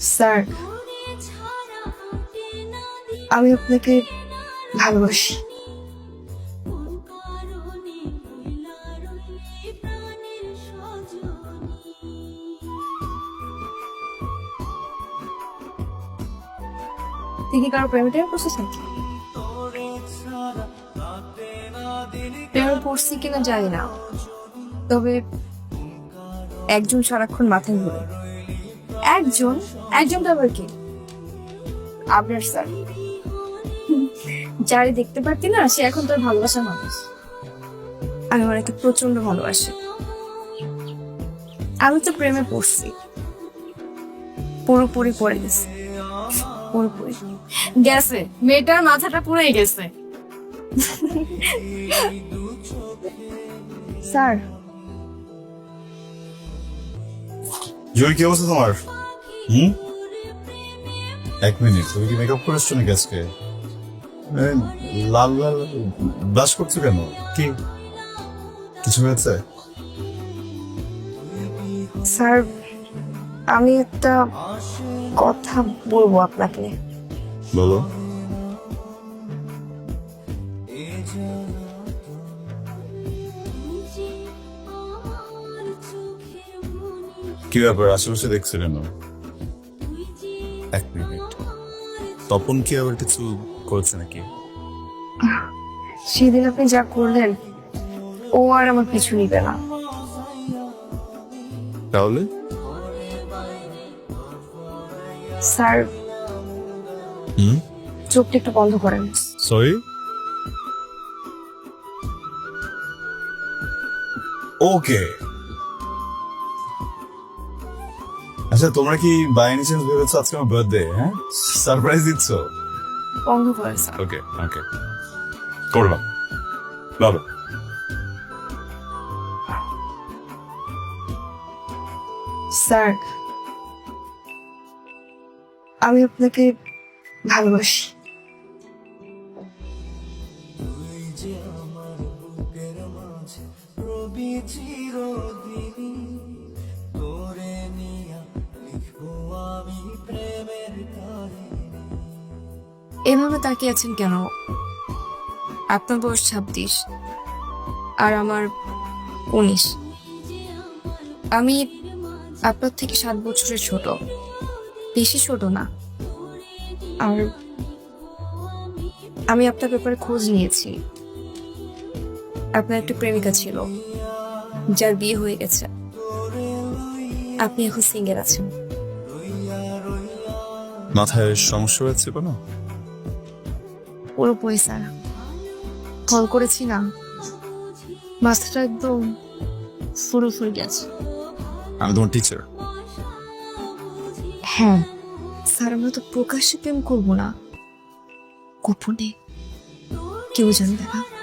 Sir, আমি আপনাকে ভালোবাসি। কি কারও প্রেমে টেমে পড়ছি কিনা জানি না। তবে একজন সারাক্ষণ মাথায় ঘুরে। একজন একজনটা আবার কি? আপনার স্যার। যারে দেখতে পারতি না সে এখন তোর ভালোবাসার মানুষ। আমি ওনাকে প্রচণ্ড ভালোবাসি। আমি তো প্রেমে পড়ছি। পুরোপুরি পড়ে গেছে। পুরোপুরি। গেছে। মেয়েটার মাথাটা পুরোই গেছে। স্যার। জয় কি অবস্থা তোমার? হুম? এক মিনিট তুমি কি মেকআপ করে এসছো নাকি আজকে? লাল লাল ব্লাশ করছ কেন? কি? কিছু হয়েছে? স্যার আমি একটা কথা বলব আপনাকে। বলো। কি ব্যাপার আশেপাশে দেখছ কেন? এক মিনিট। তপন কি আবার কিছু করেছে নাকি? সেদিন আপনি যা করলেন ও আর আমার পিছু নিবে না। তাহলে? Sir hmm? চোখটা একটু বন্ধ করেন। সরি? ওকে। আচ্ছা তোমরা কি বাই এনি চান্স ভেবেছো আজকে আমার বার্থডে হ্যাঁ? সারপ্রাইজ দিচ্ছ? ওকে ওকে করলাম। ভালো স্যার আমি আপনাকে ভালোবাসি। এভাবে তাকিয়ে আছেন কেন? আপনার বয়স ছাব্বিশ আর আমার উনিশ। আমি আপনার থেকে সাত বছরের ছোট। বেশি ছোট না। আর আমি আপনার ব্যাপারে খোঁজ নিয়েছি। আপনার একটা প্রেমিকা ছিল, যার বিয়ে হয়ে গেছে। আপনি এখন সিঙ্গেল আছেন। মাথায় সমস্যা হয়েছে কোনো? পুরোপুরি স্যার। কল করেছি না। মাথাটা একদম ফুরু ফুরে গেছে। আমি তোমার টিচার হ্যাঁ। স্যার আমরা তো প্রকাশ্যে প্রেম করব না। গোপনে কেউ জানবে না।